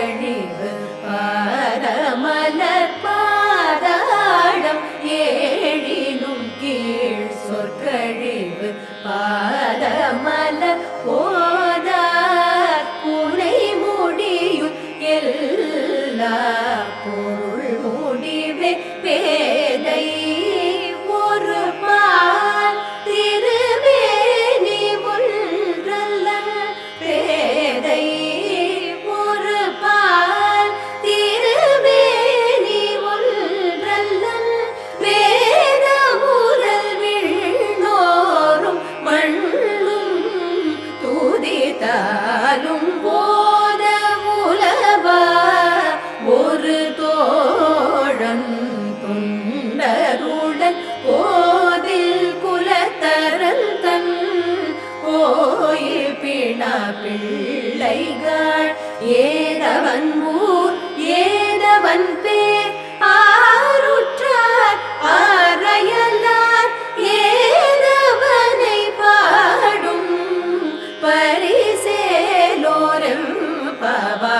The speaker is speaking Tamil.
சொற்கழிவு பாரமலர் பாதாடம் ஏழினும் கீழ் சொற்கழிவு பாரமலர் போதார் புனை முடியும் எல்லா பொருள் முடிவே பே துதித்தாலும் போத உலவா ஒரு தோழன் துண்டருடன் போதில் குலத்தரன் தன் கோயில் பிணா பிள்ளைகள் ஏதவன் ஊர் ஏ Bye bye.